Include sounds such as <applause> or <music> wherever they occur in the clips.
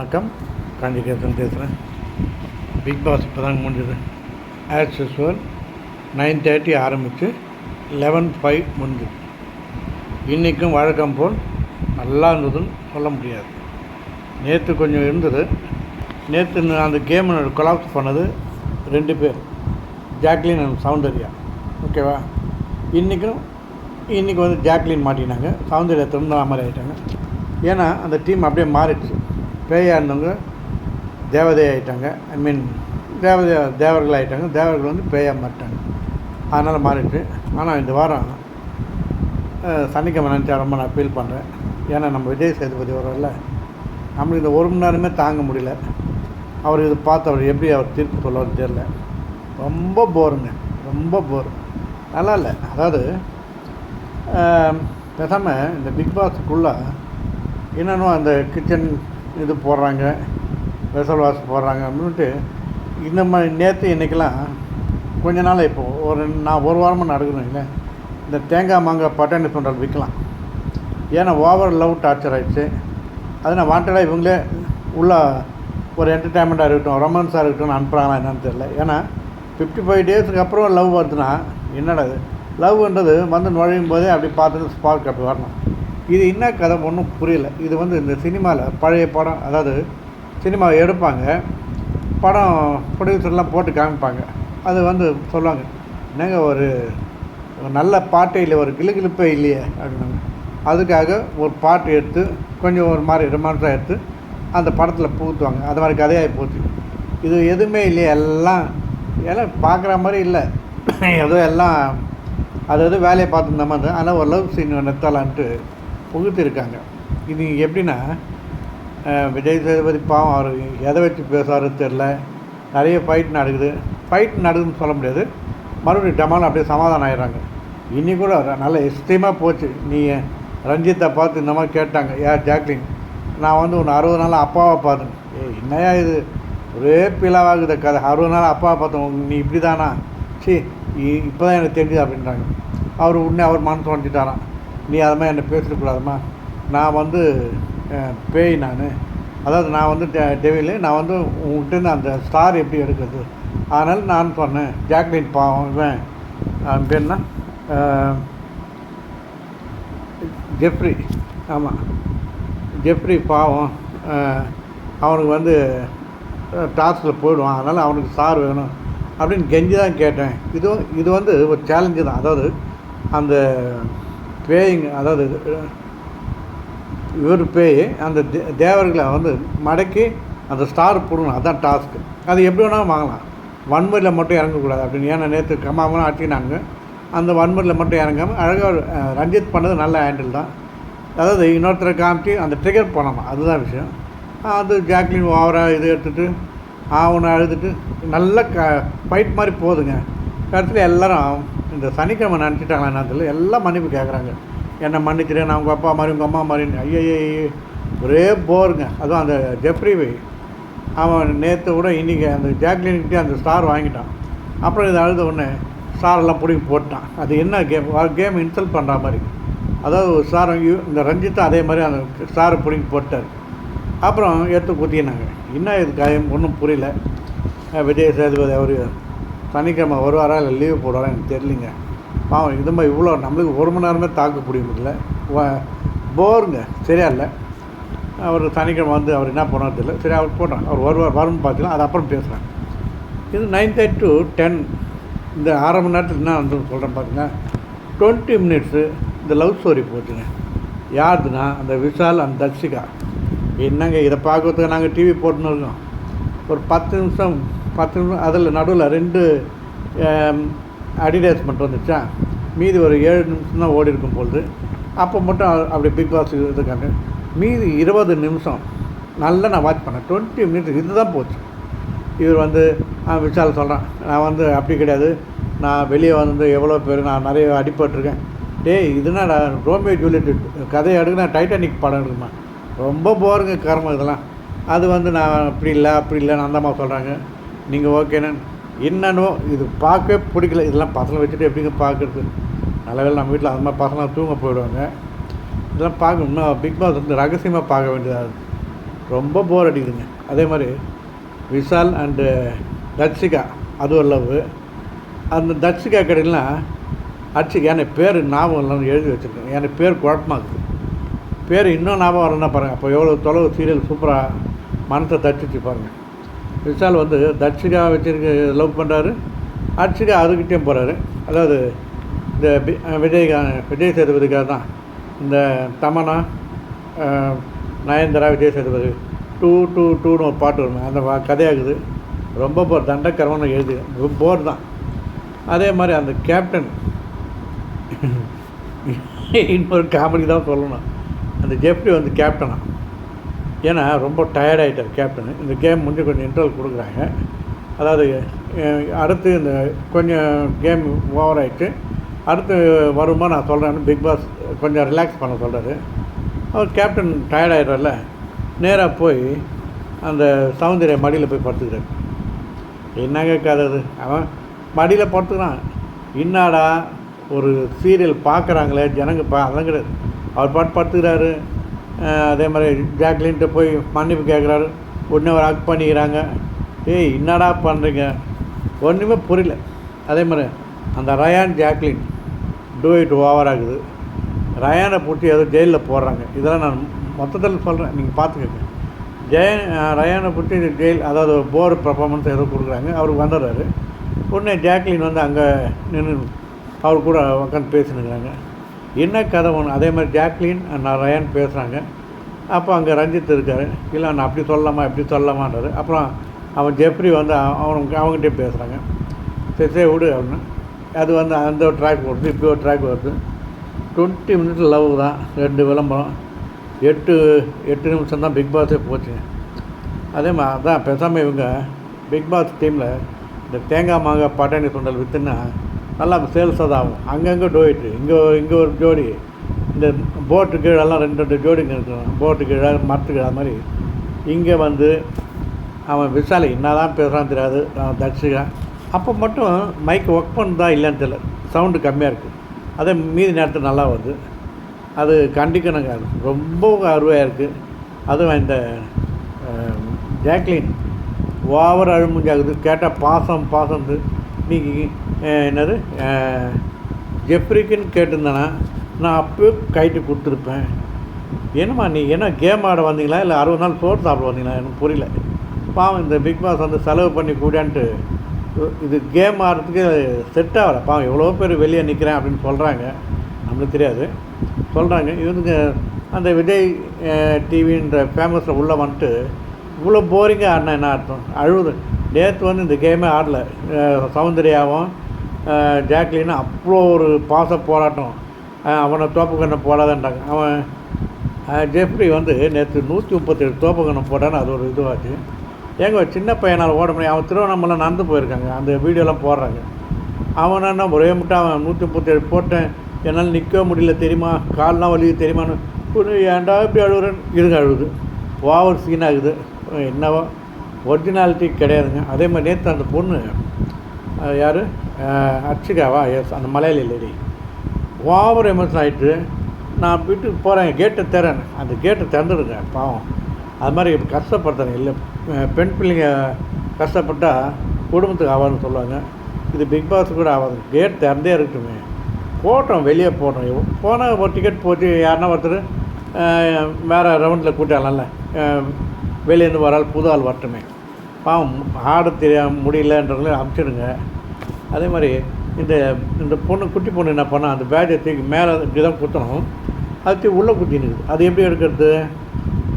வணக்கம். காஞ்சிகேசன் பேசுகிறேன். Big pass இப்போ தாங்க முடிஞ்சது. ஆஸ் யூஸ்வல் நைன் தேர்ட்டி ஆரம்பித்து லெவன் ஃபைவ் முடிஞ்சுது. இன்றைக்கும் வழக்கம் போல் நல்லா இருந்ததுன்னு சொல்ல முடியாது. நேற்று கொஞ்சம் இருந்தது. நேற்று அந்த கேம் கொலாப்ஸ் பண்ணது ரெண்டு பேர். ஜாக்லின் அண்ட் சௌந்தர்யா. ஓகேவா இன்றைக்கும் இன்றைக்கி வந்து ஜாக்லின் மாட்டினாங்க. சௌந்தர்யா திரும்ப மாதிரி ஆகிட்டாங்க ஏன்னா அந்த டீம் அப்படியே மாறிடுச்சு. பேயாக தேவதை ஆகிட்டாங்க ஐ மீன் தேவதை தேவர்கள் ஆகிட்டாங்க தேவர்கள் வந்து பேயாக மாட்டாங்க அதனால் மாறிட்டு. ஆனால் இந்த வாரம் சனிக்கிழமை நினச்சா ரொம்ப நான் ஃபீல் பண்ணுறேன் ஏன்னா நம்ம விஜய் சேதுபதி வரல நம்மளுக்கு இந்த ஒரு மணி நேரமே தாங்க முடியல. அவர் இது பார்த்து அவர் எப்படி அவர் தீர்ப்பு சொல்லுவார் தெரில ரொம்ப போருங்க. ரொம்ப போர். நல்லா இல்லை. அதாவது பேசாமல் இந்த பிக் பாஸுக்குள்ளே என்னென்னோ அந்த கிச்சன் இது போடுறாங்க வெசல் வாஷ் போடுறாங்க அப்படின்ட்டு இந்த மாதிரி நேற்று இன்றைக்கெல்லாம் கொஞ்ச நாள் இப்போது ஒரு நான் ஒரு வாரமாக நடக்கணும் இல்லை இந்த தேங்காய் மாங்காய் பட்டாணி சுண்டல் விற்கலாம் ஏன்னா ஓவர் லவ் டார்ச்சர் ஆகிடுச்சு அது நான் வாண்டடாக இவங்களே உள்ள ஒரு என்டர்டைன்மெண்ட்டாக இருக்கட்டும் ரொமான்ஸாக இருக்கட்டும் அனுப்புகிறாங்களா என்னன்னு தெரியல. ஏன்னா ஃபிஃப்டி ஃபைவ் டேஸுக்கு அப்புறம் லவ் வருதுன்னா என்னடா இது? லவ்ன்றது வந்து நுழையும் போதே அப்படி பார்த்துட்டு ஸ்பார்க் அப்படி வரணும். இது என்ன கதை ஒன்றும் புரியல. இது வந்து இந்த சினிமாவில் பழைய படம் அதாவது சினிமா எடுப்பாங்க. படம் ப்ரொடியூசர்லாம் போட்டு காமிப்பாங்க. அது வந்து சொல்லுவாங்க என்னங்க ஒரு நல்ல பாட்டே இல்லை ஒரு கிளுகிளுப்பே இல்லையே அப்படின்னாங்க. அதுக்காக ஒரு பாட்டு எடுத்து கொஞ்சம் ஒரு மாதிரி ரொமான்ஸாக எடுத்து அந்த படத்தில் புகுத்துவாங்க. அது மாதிரி கதையாகி போச்சு. இது எதுவுமே இல்லையே எல்லாம் எல்லாம் பார்க்குற மாதிரி இல்லை. ஏதோ எல்லாம் அது அது வேலையை பார்த்துருந்த மாதிரி. ஆனால் ஒரு லவ் சீன் நிறுத்தலான்ட்டு புகுத்திருக்காங்க. இது எப்படின்னா விஜய் சேதுபதி பாவம் அவர் எதை வச்சு பேசுவாரு தெரில நிறைய ஃபைட் நடக்குது. ஃபைட் நடக்குதுன்னு சொல்ல முடியாது. மறுபடியும் டமால் அப்படியே சமாதானம் ஆயிடுறாங்க. இன்னி கூட நல்ல எக்ஸ்ட்ரீமாக போச்சு. நீ ரஞ்சித்தை பார்த்து இந்த மாதிரி கேட்டாங்க. யார் ஜாக்லின் நான் வந்து உன்னை அறுபது நாள் அப்பாவை பார்த்தேன். ஏ என்னையா இது? ஒரே பிளவாகுது கதை. அறுபது நாள் அப்பாவை பார்த்தோம் நீ இப்படி தானா சி இப்போ தான் எனக்கு தெரியுது அப்படின்றாங்க. அவர் உடனே அவர் மனசு வந்துட்டாராம் நீ அது மாதிரி என்னை பேசிடக்கூடாதுமா நான் வந்து பேய் நான். அதாவது நான் வந்து டெவிலு நான் வந்து உங்கள்கிட்ட அந்த ஸ்டார் எப்படி எடுக்கிறது? அதனால் நான் சொன்னேன் ஜாக்லின் பாவம் இவன். அவன் ஜெஃப்ரி. ஆமாம் ஜெஃப்ரி பாவம். அவனுக்கு வந்து டாஸ்கில் போயிடுவான். அதனால் அவனுக்கு சார் வேணும். அப்படின்னு கெஞ்சி தான் கேட்டேன். இது இது வந்து ஒரு சேலஞ்சு தான். அதாவது அந்த பேய்ங்க அதாவது இவர் பேய் அந்த தே தேவர்களை வந்து மடக்கி அந்த ஸ்டார் போடணும். அதுதான் டாஸ்க்கு அது எப்படி வேணாலும் வாங்கலாம். வன்முறையில் மட்டும் இறங்கக்கூடாது அப்படின்னு. ஏன்னா நேற்று கம்மாமலாம் ஆட்டினாங்க அந்த வன்முறையில் மட்டும் இறங்காமல் அழகாக ரஞ்சித் பண்ணது நல்ல ஹேண்டில் தான். அதாவது இன்னொருத்தரை காமிச்சு அந்த ட்ரிகர் பண்ணணும் அதுதான் விஷயம். அது ஜாக்லின் ஓவராக இது எடுத்துகிட்டு அவனை அழுதுட்டு நல்ல க ஃபைட் மாதிரி போகுதுங்க கடைசியில் எல்லோரும் இந்த சனிக்கிழமை நினச்சிட்டாங்களா என்னத்துல எல்லாம் மன்னிப்பு கேட்குறாங்க என்னை மன்னிச்சிடு நான் உங்கள் அப்பா மாதிரி உங்கள் அம்மா மாதிரின்னு ஐயோ ஒரே போருங்க. அதுவும் அந்த ஜெப்ரி வை. அவன் நேற்று கூட இன்றைக்கி அந்த ஜாக்லின்கிட்டே அந்த ஸ்டார் வாங்கிட்டான். அப்புறம் இதை அழுத உடனே ஸ்டாரெல்லாம் பிடிங்கி போட்டான். அது என்ன கேம் கேம் இன்சல்ட் பண்ணுற மாதிரி. அதாவது ஒரு ஸ்டார் வாங்கி இந்த ரஞ்சித்தும் அதே மாதிரி அந்த ஸ்டாரை பிடிங்கி போட்டார். அப்புறம் எடுத்து குத்தினாங்க. என்ன இது காயம் ஒன்றும் புரியல. விஜய் சேதுபதி அவர் சனிக்கிழமை வருவாரா இல்லை லீவு போடுவாரா எனக்கு தெரியலிங்க. பாவம் இது மாதிரி இவ்வளோ நம்மளுக்கு ஒரு மணி நேரமே தாக்கு பிடிக்க முடியல. போருங்க. சரியா இல்லை. அவர் சனிக்கிழமை வந்து அவர் என்ன பண்ணார் தெரியல. சரி அவர் போட்டாங்க அவர் வருவார் வரும்னு பார்த்துக்கலாம். அது அப்புறம் பேசுகிறாங்க இது நைன் தேர்ட்டி டு டென் இந்த அரை மணி நேரத்தில் என்ன வந்து சொல்கிறேன் பார்த்தீங்கன்னா டுவெண்ட்டி மினிட்ஸு இந்த லவ் ஸ்டோரி போச்சுங்க. யாருதுன்னா அந்த விஷால் அந்த தர்ஷிகா. என்னங்க இதை பார்க்கறதுக்கு நாங்கள் டிவி போட்டுன்னு இருக்கோம். ஒரு பத்து நிமிஷம் பத்து நிமிஷம் அதில் நடுவில் ரெண்டு அட்வர்டைஸ்மெண்ட் வந்துச்சா? மீதி ஒரு ஏழு நிமிஷம் தான் ஓடி இருக்கும் பொழுது. அப்போ மட்டும் அப்படி பிக் பாஸ் இதுக்காங்க மீதி இருபது நிமிஷம் நல்லா நான் வாட்ச் பண்ணேன். டுவெண்ட்டி மினிட்ஸ் இதுதான் போச்சு. இவர் வந்து விசால் சொல்கிறான் நான் வந்து அப்படி கிடையாது. நான் வெளியே வந்து எவ்வளோ பேர் நான் நிறைய அடிபட்டிருக்கேன். டேய் இதுனா ரோமியோ ஜூலியட் கதையை எடுக்க டைட்டானிக் படம் எடுக்குமா? ரொம்ப போருங்க கர்மம் இதெல்லாம். அது வந்து நான் அப்படி இல்லை அப்படி இல்லைன்னு அந்தம்மா சொல்கிறாங்க நீங்கள் ஓகேன்னு என்னன்னோ இது பார்க்கவே பிடிக்கல. இதெல்லாம் பசங்களை வச்சுட்டு எப்படிங்க பார்க்குறது? நல்ல வேளை நம்ம வீட்டில் அது மாதிரி பசங்க தூங்க போயிடுவாங்க. இதெல்லாம் பார்க்க இன்னும் பிக் பாஸ் வந்து ரகசியமாக பார்க்க வேண்டியதாக இருக்குது ரொம்ப போர் அடிக்குதுங்க. அதே மாதிரி விஷால் அண்டு uh, தட்சிகா அது ஒரு லவ் அந்த தட்சிகா கடையிலாம் அடிச்சு எனக்கு பேர் ஞாபகம் இல்லைன்னு எழுதி வச்சுருக்கேன் எனக்கு பேர் குழப்பமாக்குது பேர் இன்னும் ஞாபகம் வரேன்னா பாருங்கள் அப்போ எவ்வளோ தொலைவு சீரியல் சூப்பராக மனத்தை தட்டிச்சு பாருங்கள் விஷால் வந்து தர்ஷிகா வச்சிருக்க லவ் பண்ணுறாரு அர்ச்சிகா அதுக்கிட்டேயும் போகிறாரு அதாவது இந்த வி- விஜய் விஜய் சேதுபதிக்காக தான். இந்த தமனா நயன்தரா விஜய் சேதுபதி. டூ டூ டூன்னு ஒரு பாட்டு வரும் அந்த கதையாகுது. ரொம்ப போர் தண்டக்கரவன்னு எழுதி போர் தான். அதே மாதிரி அந்த கேப்டன் <laughs> இன்னொரு காமெடி தான் சொல்லணும். அந்த ஜெப்டி வந்து கேப்டனா? ஏன்னா ரொம்ப டயர்டாகிட்டார் கேப்டனு இந்த கேம் முடிஞ்சு கொஞ்சம் இன்ட்ரல் கொடுக்குறாங்க. அதாவது அடுத்து இந்த கொஞ்சம் கேம் ஓவர் ஆகிட்டு அடுத்து வருமா நான் சொல்கிறேன்னு பிக் பாஸ் கொஞ்சம் ரிலாக்ஸ் பண்ண சொல்கிறாரு அவர் கேப்டன் டயர்ட் நேராக போய் அந்த சௌந்தர்ய மடியில் போய் படுத்துக்கிறார். என்னங்க கதை அது அவன் மடியில் படுத்துக்கிறான். இன்னாடா ஒரு சீரியல் பார்க்குறாங்களே ஜனங்க பா அதெல்லாம் கிடையாது. அவர் பாட்டு படுத்துக்கிறாரு. அதே மாதிரி ஜாக்லின்ட்டு போய் மன்னிப்பு கேட்குறாரு. உடனே ஒரு அக் பண்ணிக்கிறாங்க. ஏய் என்னடா பண்ணுறீங்க ஒன்றுமே புரியல. அதே மாதிரி அந்த Rayan Jacquline do it over ஆகுது. ரயானை பிடிச்சி ஏதோ ஜெயிலில் போடுறாங்க. இதெல்லாம் நான் மொத்தத்தில் சொல்கிறேன் நீங்கள் பார்த்துக்கோங்க. ஜெயன் ரயானை பிடிச்சி ஜெயில் அதாவது போர் பர்ஃபார்மன்ஸ் ஏதோ கொடுக்குறாங்க. அவருக்கு வந்துடுறாரு. உடனே ஜாக்லின் வந்து அங்கே நின்று அவர் கூட உட்காந்து பேசினுக்கிறாங்க. என்ன கதை ஒன்று அதே மாதிரி ஜாக்லின் நான் ரயான் பேசுகிறாங்க அப்போ அங்கே ரஞ்சித் இருக்கார். இல்லை நான் அப்படி சொல்லலாமா இப்படி சொல்லலாமான்றாரு. அப்புறம் அவன் ஜெப்ரி வந்து அவனுக்கு அவங்ககிட்டயே பேசுகிறாங்க சரி சரி விடு அப்படின்னு. அது வந்து அந்த ஒரு ட்ராக் வருது இப்படி ஒரு ட்ராக் வருது. டுவெண்ட்டி மினிட்ஸ் லவ் தான். ரெண்டு விளம்பரம். எட்டு எட்டு நிமிஷம் தான் பிக் பாஸே போச்சுங்க அதே மாதிரி அதான் பேசாமல் இவங்க பிக் பாஸ் டீமில் இந்த தேங்காய் மாங்காய் பட்டாணி சுண்டல் விற்றுன்னா நல்லா சேல்ஸ் தான் ஆகும். அங்கங்கே டோயிட்டு இங்கே இங்கே ஒரு ஜோடி. இந்த போட்டு கீழெல்லாம் ரெண்டு ரெண்டு ஜோடிங்க இருக்கும். போட்டு கீழே மரத்து கீழே மாதிரி. இங்கே வந்து அவன் விசாலி என்ன தான் பேசுகிறான்னு தெரியாது. அவன் தர்ஷிகா அப்போ மட்டும் மைக் ஒர்க் பண்ணுதா இல்லைன்னு தெரியல. சவுண்டு கம்மியாக இருக்குது அதே மீதி நேரத்தில் நல்லா வருது. அது கண்டிக்கணுங்க. அது ரொம்ப அருமையாக இருக்குது அதுவும் இந்த ஜாக்லின். ஓவர் அழுமுஞ்சாகுது கேட்டால் பாசம் பாசம். நீங்கள் என்னது? ஜெப்ரிக்குன்னு கேட்டிருந்தேன்னா நான் அப்போயே கைட்டு கொடுத்துருப்பேன். என்னம்மா நீ என்ன கேம் ஆட வந்தீங்களா? இல்லை அறுபது நாள் சோறு சாப்பிட வந்தீங்களா? எனக்கு புரியல. பாவம் இந்த பிக் பாஸ் வந்து செலவு பண்ணி கூடான்ட்டு இது கேம் ஆடுறதுக்கு செட் ஆகலை. பாவம் எவ்வளோ பேர் வெளியே நிற்கிறேன் அப்படின்னு சொல்கிறாங்க நம்மளுக்கு தெரியாது. சொல்கிறாங்க இவனுங்க அந்த விஜய் டிவின்ற ஃபேமஸில் உள்ளே வந்துட்டு இவ்வளோ போரிங்காக ஆடினா என்ன அர்த்தம்? அழுவுது நேற்று வந்து இந்த கேமே ஆடலை. சௌந்தர்யாவும் அஹ் அவ்வளோ ஒரு பாச போராட்டம். அவனை தோப்புக்கண்ணை போடாதன்றாங்க. அவன் ஜெஃப்ரி வந்து நேற்று நூற்றி முப்பத்தேழு தோப்புக்கண்ணை போட்டான்னு அது ஒரு இதுவாச்சு. ஏங்க சின்ன பையனால் ஓட முடியும் அவன் திருவண்ணாமலை நடந்து போயிருக்காங்க. அந்த வீடியோலாம் போடுறாங்க. அவன் என்ன ஒரே முட்டை அவன் நூற்றி முப்பத்தேழு போட்டேன். என்னால் நிற்க முடியல தெரியுமா? கால்லாம் வலி தெரியுமான்னு. ஏன்டா இப்படி அழுகுறேன்னு இருங்க அழுகுது. ஓவர் சீன் ஆகுது. என்னவோ ஒரிஜினாலிட்டி கிடையாதுங்க. அதே மாதிரி நேற்று அந்த பொண்ணு யார்? அர்ச்சிகாவா? எஸ் அந்த மலையாளி லேடி ஓவர் எமோஷன் ஆகிட்டு நான் வீட்டுக்கு போகிறேன் கேட்டை திறன் அந்த கேட்டை திறந்துடுங்க பாவம். அது மாதிரி கஷ்டப்படுத்துறேன் இல்லை. பெண் பிள்ளைங்க கஷ்டப்பட்டால் குடும்பத்துக்கு ஆகாதுன்னு சொல்லுவாங்க. இது பிக் பாஸ் கூட ஆகாது கேட் திறந்தே இருக்கட்டுமே. போட்டோம் வெளியே போட்டோம். போனால் ஒரு டிக்கெட் போட்டு யாருன்னா ஒருத்தர் வேறு ரவுண்டில் கூட்டாங்கல்ல வெளியேருந்து வர ஆள் புது ஆள் வரட்டுமே. பாவம் ஆட தெரிய முடியலன்றவங்கள அமுச்சிடுங்க. அதே மாதிரி இந்த இந்த பொண்ணு குட்டி பொண்ணு என்ன பண்ணால் அந்த பேஜை தூக்கி மேலே இப்படி தான் குத்தணும். அது தூக்கி உள்ளே குத்தினுக்குது அது எப்படி எடுக்கிறது?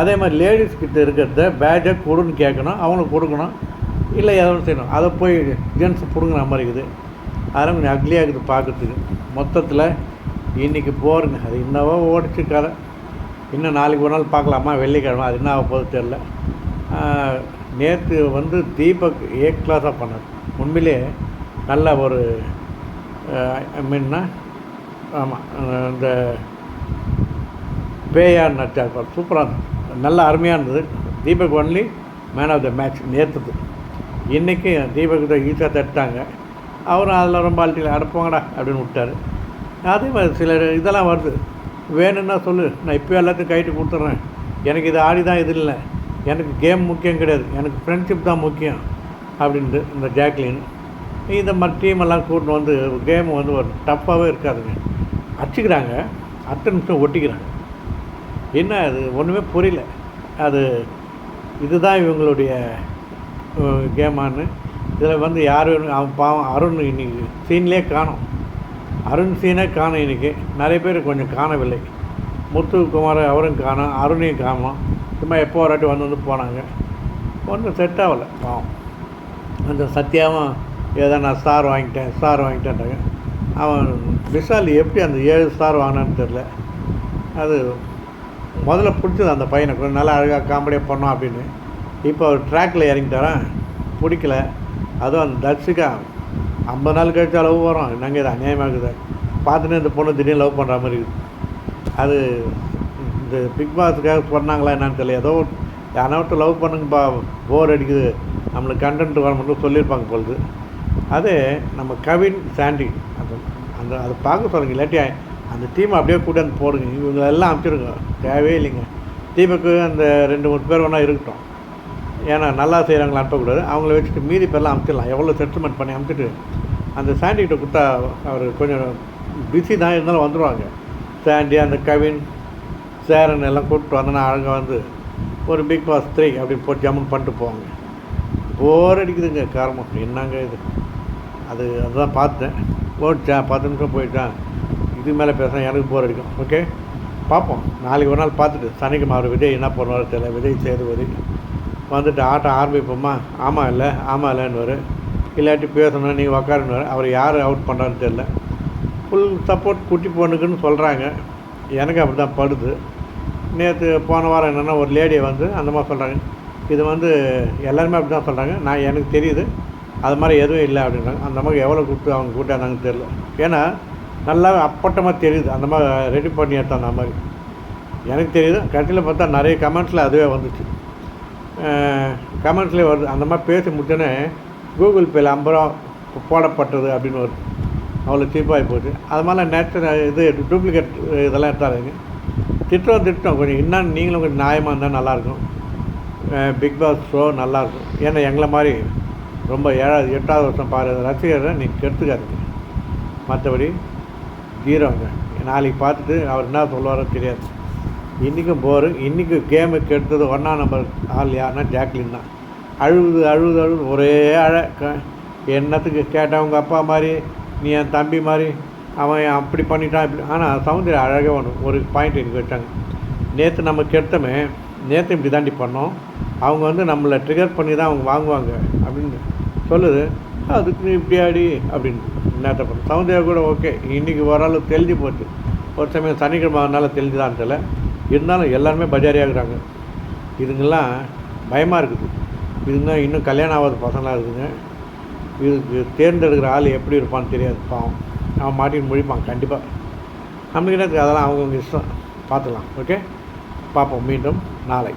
அதே மாதிரி லேடிஸ் கிட்ட இருக்கிறத பேஜை கொடுன்னு கேட்கணும் அவங்களுக்கு கொடுக்கணும். இல்லை எதாவது செய்யணும். அதை போய் ஜென்ஸ் பிடுங்குற மாதிரி இருக்குது. அதெல்லாம் கொஞ்சம் அக்லியாக இருக்குது பார்க்குறதுக்கு. மொத்தத்தில் இன்றைக்கி போருங்க. அது இன்னவோ ஓடிச்சு கதை. இன்னும் நாளைக்கு ஒரு நாள் பார்க்கலாமா? வெள்ளிக்கிழமை. அது என்ன ஆக போகுது தெரில நேற்று வந்து தீபக் ஏ கிளாஸாக பண்ணார். உண்மையிலே நல்ல ஒரு ஐ மீன்னா ஆமாம் இந்த பேயார் நடிச்சார் சூப்பராக நல்லா நல்ல அருமையாக இருந்தது. Deepak only man of the match நேற்றுது இன்றைக்கி தீபக் தான் ஈஸியாக தட்டாங்க அவரும் அதில் ரொம்ப பால்ட்டியில் அடப்போங்கடா அப்படின்னு விட்டார். அதே மாதிரி சில இதெல்லாம் வருது. வேணும்னா சொல்லு. நான் இப்போ எல்லாத்தையும் கைட்டு கொடுத்துட்றேன் எனக்கு இது ஆடி தான் இது இல்லை. எனக்கு கேம் முக்கியம் கிடையாது. எனக்கு ஃப்ரெண்ட்ஷிப் தான் முக்கியம். அப்படின்ட்டு இந்த ஜாக்லின் இந்த மாதிரி டீம் எல்லாம் கூட்டின்னு வந்து கேம் வந்து ஒரு டஃப்பாகவே இருக்காதுங்க. அடிச்சுக்கிறாங்க. அடுத்த நிமிஷம் ஒட்டிக்கிறாங்க. என்ன அது? ஒன்றுமே புரியல. அது இதுதான் இவங்களுடைய கேமான்னு இதில் வந்து யார் அவன் பாவம் அருண் இன்னைக்கு சீன்லேயே காணும். அருண் சீனே காணும் இன்றைக்கி நிறைய பேர் கொஞ்சம் காணவில்லை. முத்துக்குமார் அவரும் காணும். அருணையும் காணும். சும்மா எப்போ ஒரு வாட்டி வந்து வந்து போனாங்க. ஒன்றும் செட் ஆகலை. பாவம். அந்த சத்யாவும் ஏதோ நான் ஸ்டார் வாங்கிட்டேன் ஸ்டார் வாங்கிட்டேன்றாங்க. அவன் விஷால் எப்படி அந்த ஏழு ஸ்டார் வாங்கினான்னு தெரில அது முதல்ல பிடிச்சது அந்த பையனை. கொஞ்சம் நல்லா அழகாக காமெடியாக பண்ணோம் அப்படின்னு. இப்போ அவர் ட்ராக்கில் இறங்கிட்டாரான் பிடிக்கல. அதுவும் அந்த தர்ஷிகா ஐம்பது நாள் கழிச்சு லவ் வரும். என்னங்க இது அநியாயமாக இருக்குது? பார்த்துட்டு இந்த பொண்ணு திடீர்னு லவ் பண்ணுற மாதிரி இருக்குது. அது இந்த பிக் பாஸுக்காக சொன்னாங்களா என்னன்னு தெரியல. ஏதோ யானை விட்டு லவ் பண்ணுங்கப்பா போர் அடிக்குது. நம்மளுக்கு கண்டென்ட் வர மட்டும் சொல்லியிருப்பாங்க பொழுது. அது நம்ம கவின் சாண்டி. அந்த அந்த அதை பார்க்க சொல்லுங்க இல்லாட்டி அந்த டீம் அப்படியே கூட்டாந்து போடுங்க. இவங்களெல்லாம் எல்லாம் தேவையே இல்லைங்க. தீபக்கு அந்த ரெண்டு மூணு பேர் வேணால் இருக்கட்டும். ஏன்னா நல்லா செய்கிறாங்களா அனுப்பக்கூடாது அவங்கள வச்சுட்டு மீதி பேர்லாம் அமுச்சிடலாம் எவ்வளோ செட்டில்மெண்ட் பண்ணி அமுச்சிட்டு அந்த சாண்டிகிட்ட கொடுத்தா அவர் கொஞ்சம் பிஸி தான் இருந்தாலும் வந்துடுவாங்க சாண்டி அந்த கவின் சேரன் எல்லாம் கூப்பிட்டு வந்தோன்னா அழகாக வந்து ஒரு பிக் பாஸ் த்ரீ அப்படின்னு போட்டு ஜம்முன் பண்ணிட்டு போவாங்க. போர் அடிக்குதுங்க காரணம் என்னங்க இது? அது அதுதான் பார்த்தேன். ஓடிச்சேன் பத்து நிமிஷம் போயிட்டேன் இது மேலே பேசினா எனக்கு போர் அடிக்கும். ஓகே பார்ப்போம். நாளைக்கு ஒரு நாள் பார்த்துட்டு சனிக்கிழமை அவர் விஜய் என்ன பண்ணுவார் தெரியல. விஜய் சேதுபதி. வந்துட்டு ஆட்டம் ஆரம்பிப்போமா? ஆமாம் இல்லை. ஆமாம் இல்லைன்னு இல்லாட்டி பேசணும் நீங்கள் உக்காருன்னு அவர் யார் அவுட் பண்ணுறான்னு தெரில ஃபுல் சப்போர்ட் குட்டி பொண்ணுக்குன்னு சொல்கிறாங்க எனக்கு அப்படி தான் படுது. நேற்று போன வாரம் என்னென்னா ஒரு லேடியை வந்து அந்த மாதிரி சொல்கிறாங்க இது வந்து எல்லாருமே அப்படி தான் சொல்கிறாங்க நான் எனக்கு தெரியுது. அது மாதிரி எதுவும் இல்லை அப்படின்றாங்க. அந்த மாதிரி எவ்வளோ கொடுத்து அவங்க கூட்டாந்தாங்கன்னு தெரியல. ஏன்னா நல்லா அப்பட்டமாக தெரியுது. அந்த மாதிரி ரெடி பண்ணி எடுத்தோம் அந்த மாதிரி. எனக்கு தெரியுது. கடைசியில் பார்த்தா நிறைய கமெண்ட்ஸில் அதுவே வந்துச்சு. கமெண்ட்ஸ்லேயே வருது. அந்த மாதிரி பேசி முடிச்சோன்னே கூகுள் பேயில் ஐம்பது ரூபா போடப்பட்டது அப்படின்னு வருது. அவ்வளோ சீப்பாகி போச்சு. அது மாதிரிலாம் நேச்சுரல் இது டூப்ளிகேட் இதெல்லாம் எடுத்தாருங்க திட்டம் திட்டம் கொஞ்சம் இன்னும் நீங்களும் கொஞ்சம் நியாயமாக இருந்தால் நல்லாயிருக்கும் பிக் பாஸ் ஷோ நல்லாயிருக்கும் ஏன்னா எங்களை மாதிரி ரொம்ப ஏழாவது எட்டாவது வருஷம் பாரு ரசிகரை நீங்கள் கெடுத்துக்காதீங்க. மற்றபடி ஜீரோங்க நாளைக்கு பார்த்துட்டு அவர் என்ன சொல்லுவாரோ தெரியாது. இன்றைக்கும் போரு இன்றைக்கும் கேமு கெடுத்தது ஒன்றா நம்பர் ஆள் யாருன்னா ஜாக்லின் தான். அழுகுது அழுகுது அழுகுது ஒரே அழ. க என்னத்துக்கு கேட்டவங்க அப்பா மாதிரி நீ என் தம்பி மாதிரி அவன் அப்படி பண்ணிட்டான் இப்படி. ஆனால் சௌந்தர்யா அழகாக ஒன்று ஒரு பாயிண்ட் எனக்கு வச்சாங்க. நேற்று நம்ம கெடுத்தமே நேற்று இப்படி தாண்டி பண்ணோம். அவங்க வந்து நம்மளை ட்ரிகர் பண்ணி தான் அவங்க வாங்குவாங்க அப்படின்னு சொல்லுது. அதுக்கு இப்படி ஆடி அப்படின்னு என்னத்த பண்ண சௌந்தர்யா கூட ஓகே இன்றைக்கி ஓரளவு தெளிஞ்சு போச்சு. ஒரு சமயம் சனிக்கிழமை அதனால் தெளிஞ்சுதான் தெரியல. இருந்தாலும் எல்லாருமே பஜாரியாகிறாங்க இதுங்கெல்லாம் பயமாக இருக்குது. இதுங்க இன்னும் கல்யாணம் ஆகாத பசங்களாக இருக்குதுங்க. இதுக்கு தேர்ந்தெடுக்கிற ஆள் எப்படி இருப்பான்னு தெரியாது. பாவம். அவன் மாட்டின்னு முழிப்பான். கண்டிப்பாக நம்மளுக்கு என்ன அதெல்லாம் அவங்கவுங்க இஷ்டம். பார்த்துக்கலாம். ஓகே பார்ப்போம். மீண்டும் நாளை.